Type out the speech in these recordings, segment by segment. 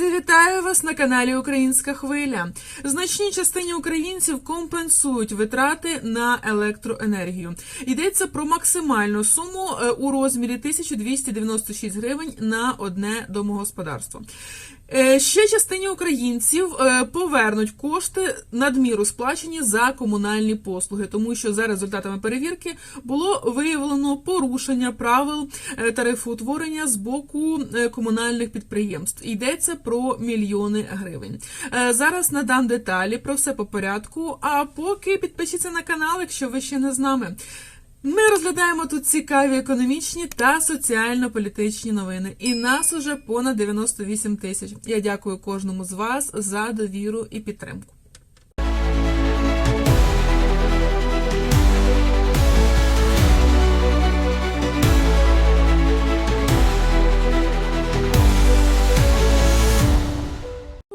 Друзі, вітаю вас на каналі Українська Хвиля. Значній частині українців компенсують витрати на електроенергію. Йдеться про максимальну суму е, у розмірі 1296 гривень на одне домогосподарство. Е, Ще частині українців е, повернуть кошти надміру сплачені за комунальні послуги, тому що за результатами перевірки було виявлено порушення правил е, тарифоутворення з боку комунальних підприємств. Йдеться про мільйони гривень. Зараз надам деталі про все по порядку. А поки підпишіться на канал, якщо ви ще не з нами. Ми розглядаємо тут цікаві економічні та соціально-політичні новини. І нас уже понад 98 тисяч. Я дякую кожному з вас за довіру і підтримку.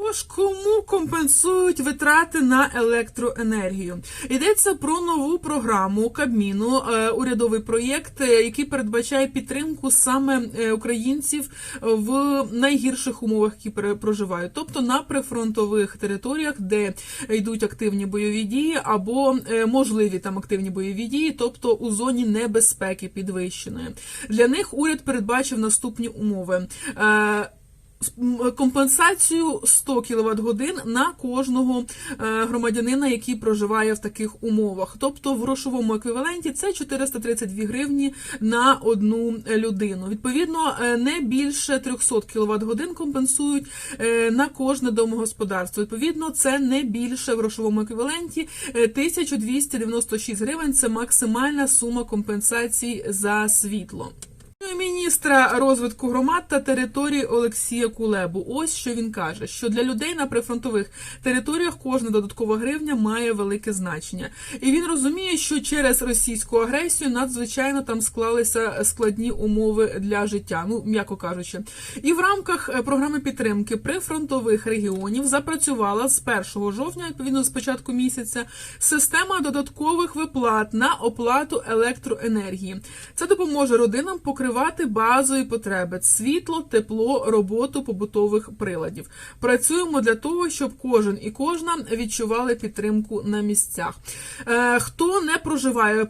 Тож кому компенсують витрати на електроенергію? Йдеться про нову програму Кабміну, е, урядовий проєкт, е, який передбачає підтримку саме е, українців в найгірших умовах, які проживають, тобто на прифронтових територіях, де йдуть активні бойові дії, або можливі там активні бойові дії, тобто у зоні небезпеки підвищеної. Для них уряд передбачив наступні умови. Компенсацію 100 кВт годин на кожного е, громадянина, який проживає в таких умовах. Тобто в грошовому еквіваленті це 432 гривні на одну людину. Відповідно, е, не більше 300 кВт годин компенсують е, на кожне домогосподарство. Відповідно, це не більше в грошовому еквіваленті е, 1296 гривень. Це максимальна сума компенсації за світло. Міністра розвитку громад та територій Олексія Кулебу. Ось що він каже: що для людей на прифронтових територіях кожна додаткова гривня має велике значення, і він розуміє, що через російську агресію надзвичайно там склалися складні умови для життя. Ну м'яко кажучи, і в рамках е, програми підтримки прифронтових регіонів запрацювала з 1 жовтня, відповідно з початку місяця, система додаткових виплат на оплату електроенергії. Це допоможе родинам покривати базові потреби: світло, тепло, роботу побутових приладів. Працюємо для того, щоб кожен і кожна відчували підтримку на місцях. Е, Хто не проживає е,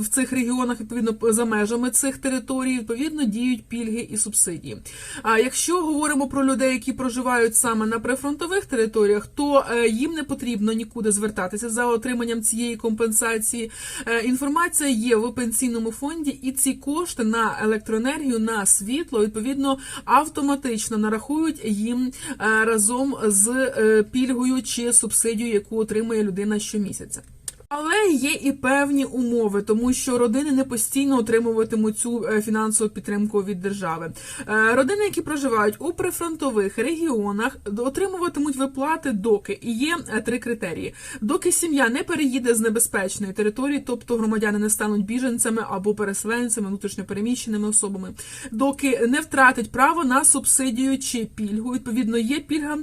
в цих регіонах, відповідно за межами цих територій, відповідно діють пільги і субсидії. А якщо говоримо про людей, які проживають саме на прифронтових територіях, то е, їм не потрібно нікуди звертатися за отриманням цієї компенсації. Інформація є в пенсійному фонді, і ці кошти на електроенергію, на світло, відповідно, автоматично нарахують їм е, разом з е, пільгою чи субсидією, яку отримує людина щомісяця. Але є і певні умови, тому що родини не постійно отримуватимуть цю е, фінансову підтримку від держави. Е, Родини, які проживають у прифронтових регіонах, отримуватимуть виплати доки. І є е, три критерії: доки сім'я не переїде з небезпечної території, тобто громадяни не стануть біженцями або переселенцями, внутрішньопереміщеними особами, доки не втратить право на субсидію чи пільгу. Відповідно, є пільга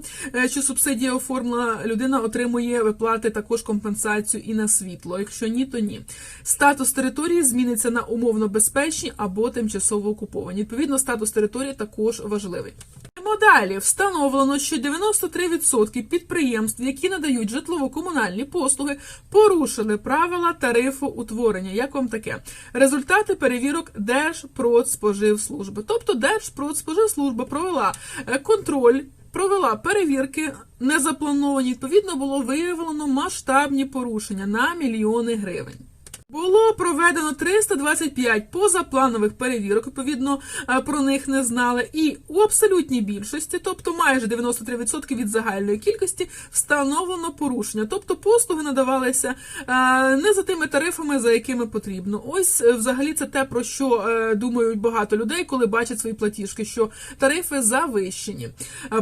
чи субсидія оформлена, людина отримує виплати також компенсацію і на світло. Якщо ні, то ні. Статус території зміниться на умовно безпечні або тимчасово окуповані. Відповідно, статус території також важливий. Далі встановлено, що 93% підприємств, які надають житлово-комунальні послуги, порушили правила тарифу утворення. Як вам таке? Результати перевірок Держпродспоживслужби. Тобто Держпродспоживслужба провела е, контроль. Провела перевірки незаплановані. Відповідно, було виявлено масштабні порушення на мільйони гривень. Було проведено 325 позапланових перевірок, відповідно, е, про них не знали. І у абсолютній більшості, тобто майже 93% від загальної кількості, встановлено порушення. Тобто послуги надавалися е, не за тими тарифами, за якими потрібно. Ось е, взагалі це те, про що думають багато людей, коли бачать свої платіжки, що тарифи завищені.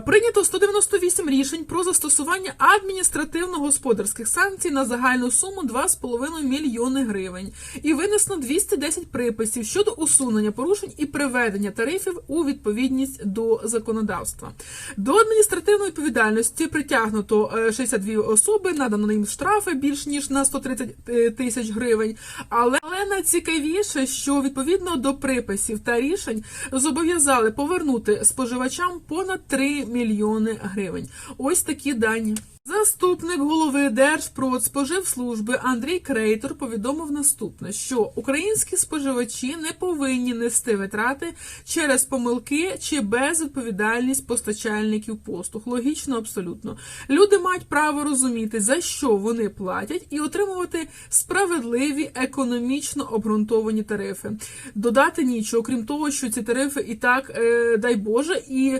Прийнято 198 рішень про застосування адміністративно-господарських санкцій на загальну суму 2,5 мільйони гривень. Гривень і винесено 210 приписів щодо усунення порушень і приведення тарифів у відповідність до законодавства. До адміністративної відповідальності притягнуто е, 62 особи, надано їм штрафи більш ніж на 130 е, тисяч гривень. Але, але найцікавіше, що відповідно до приписів та рішень зобов'язали повернути споживачам понад 3 мільйони гривень. Ось такі дані. Заступник голови Держпродспоживслужби Андрій Крейтор повідомив наступне: що українські споживачі не повинні нести витрати через помилки чи безвідповідальність постачальників послуг. Логічно, абсолютно. Люди мають право розуміти, за що вони платять, і отримувати справедливі економічно обґрунтовані тарифи. Додати нічого, крім того, що ці тарифи і так, е, дай Боже, і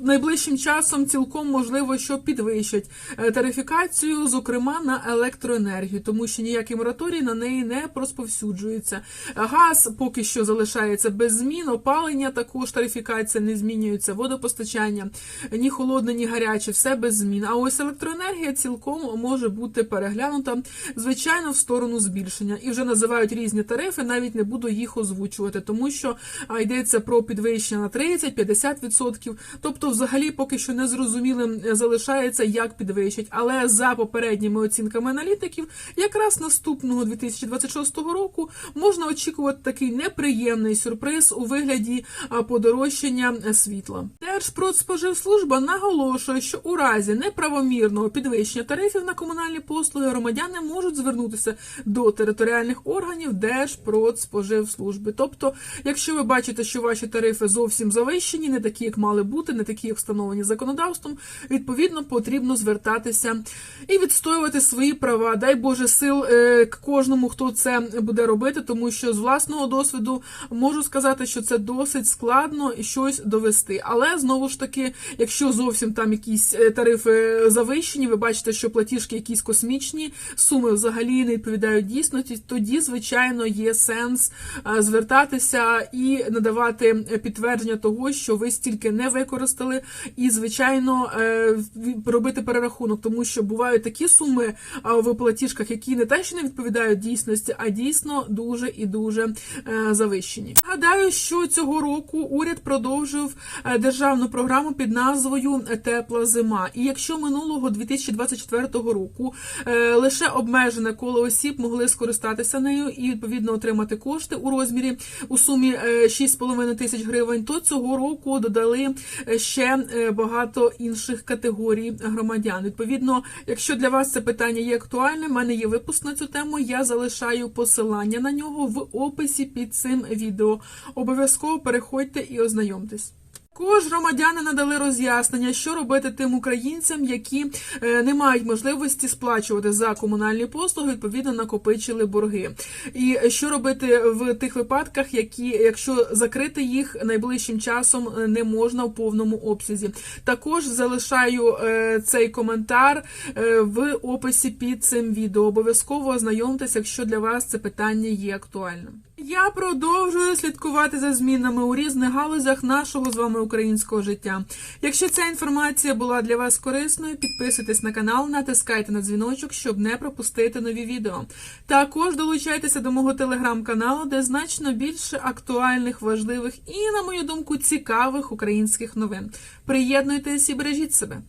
найближчим часом цілком можливо, що підвищать е, тарифікацію, зокрема на електроенергію, тому що ніякий мораторій на неї не розповсюджується. Газ поки що залишається без змін, опалення також тарифікація не змінюється, водопостачання ні холодне, ні гаряче, все без змін. А ось електроенергія цілком може бути переглянута, звичайно, в сторону збільшення. І вже називають різні тарифи, навіть не буду їх озвучувати, тому що йдеться про підвищення на 30-50%. Тобто, взагалі, поки що не зрозумілим е, залишається, як підвищать. Але за попередніми оцінками аналітиків, якраз наступного 2026 року можна очікувати такий неприємний сюрприз у вигляді подорожчання е, світла. Держпродспоживслужба наголошує, що у разі неправомірного підвищення тарифів на комунальні послуги громадяни можуть звернутися до територіальних органів Держпродспоживслужби. Тобто, якщо ви бачите, що ваші тарифи зовсім завищені, не такі, як мали бути, не такі, як встановлені законодавством, відповідно потрібно звертатися і відстоювати свої права. Дай Боже сил е, кожному, хто це буде робити, тому що з власного досвіду можу сказати, що це досить складно щось довести. Але знову ж таки, якщо зовсім там якісь е, тарифи завищені, ви бачите, що платіжки якісь космічні, суми взагалі не відповідають дійсності, тоді, звичайно, є сенс е, звертатися і надавати підтвердження того, що ви стільки не використали, і звичайно е, робити перерахунок, тому що бувають такі суми в платіжках, які не те, що не відповідають дійсності, а дійсно дуже і дуже е, завищені. Гадаю, що цього року уряд продовжив е, державну програму під назвою Тепла зима. І якщо минулого 2024 року е, лише обмежене коло осіб могли скористатися нею і відповідно отримати кошти у розмірі у сумі е, 6,5 тисяч гривень, то цього року додали ще багато інших категорій громадян. Відповідно, якщо для вас це питання є актуальним, в мене є випуск на цю тему. Я залишаю посилання на нього в описі під цим відео. Обов'язково переходьте і ознайомтесь. Також громадяни надали роз'яснення, що робити тим українцям, які е, не мають можливості сплачувати за комунальні послуги, відповідно накопичили борги. І що робити в тих випадках, які, якщо закрити їх найближчим часом е, не можна в повному обсязі. Також залишаю е, цей коментар в описі під цим відео. Обов'язково ознайомтеся, якщо для вас це питання є актуальним. Я продовжую слідкувати за змінами у різних галузях нашого з вами українського життя. Якщо ця інформація була для вас корисною, підписуйтесь на канал, натискайте на дзвіночок, щоб не пропустити нові відео. Також долучайтеся до мого телеграм-каналу, де значно більше актуальних, важливих і, на мою думку, цікавих українських новин. Приєднуйтесь і бережіть себе.